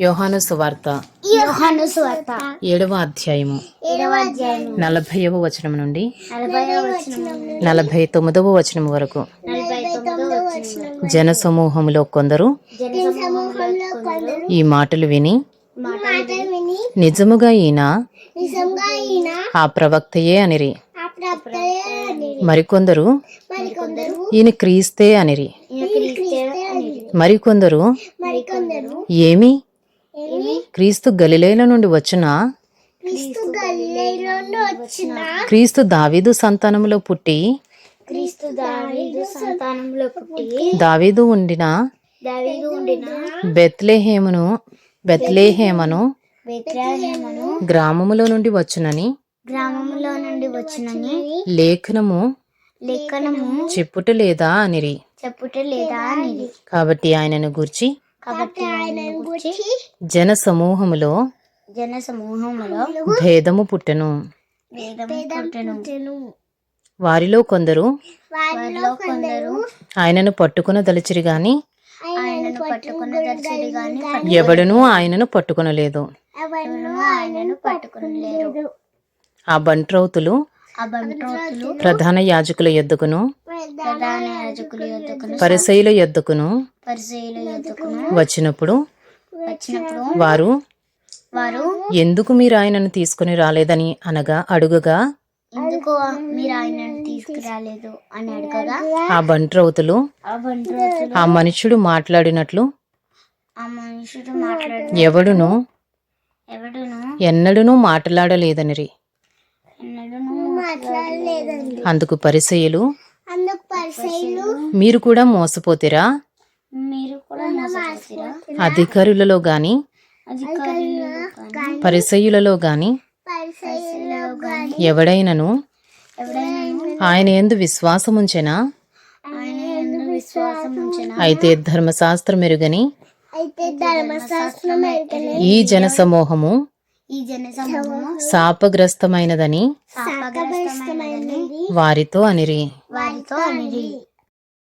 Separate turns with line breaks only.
యోహాను సువార్త.
యోహాను సువార్త.
ఏడవ అధ్యాయము.
ఏడవ అధ్యాయం
నలభైవ వచనం నుండి
నలభై
తొమ్మిదవ వచనం వరకు. జన
సమూహంలో కొందరు
ఈ మాటలు విని నిజముగా ఈయన ఆ ప్రవక్తయే అనిరి. మరికొందరు ఈయన క్రీస్తే అనిరి. మరికొందరు ఏమి? క్రీస్తు గలిలేల నుండి వచ్చిన
క్రీస్తు
దావీదు సంతానములో పుట్టి
క్రీస్తు దావీదు సంతానంలో పుట్టి
దావీదు ఉండిన
దావీదు ఉండిన
బెత్లేహేమును బెత్లేహేమను
బెత్లహేమను
గ్రామములో నుండి వచ్చునని
గ్రామంలో నుండి వచ్చినని
లేఖనము
లేఖనము
చెప్పుట లేదా అనిరి.
చెప్పుట లేదా అనేది
కాబట్టి ఆయనను గూర్చి
కాబట్టి గురించి
జన సమూహములో
జన సమూహములో
భేదము పుట్టెను. వారిలో కొందరు
వారిలో కొందరు
ఆయనను పట్టుకున దలిచిరి గాని
ఆయనను పట్టుకున్న దర్శని గాని
ఎవడునూ ఆయనను పట్టుకొనలేదు.
ఆయనను పట్టుకునలేరు
ఆ బంట్రౌతులు
ఆ బంట్రోతులు
ప్రధాన యాజకుల యొద్దకును
ప్రధాన యాజకుల యొద్దకును
పరిసయుల యొద్దకును
పరిచయుల
వచ్చినప్పుడు
వచ్చినప్పుడు
వారు
వారు
ఎందుకు మీరు ఆయనను తీసుకుని రాలేదని అనగా అడుగగా?
ఎందుకు మీరు ఆయనను తీసుకురాలేదు అని అడగగా?
ఆ బంట్రౌతులు
ఆ బంట్రోతులు
ఆ మనుషుడు మాట్లాడినట్లు
ఆ మనుషుడు మాట్లాడు
ఎవడును
ఎవడును
ఎన్నడూనూ మాట్లాడలేదనిరి.
ఎన్నడూను మాట్లాడలేదండి.
అందుకు పరిసయులు
అందుకు పరిచయులు
మీరు కూడా మోసపోతిరా?
మీరు కూడా మోసపోతారా
అధికారులలో గాని పరిసయులలో గాని ఎవడైనను
ఎవడైనా
ఆయన ఎందు విశ్వాసముంచెనా? అయితే ధర్మశాస్త్రం
ఎరగని
ఈ జన సమూహము శాపగ్రస్తమైనదని వారితో అనిరి.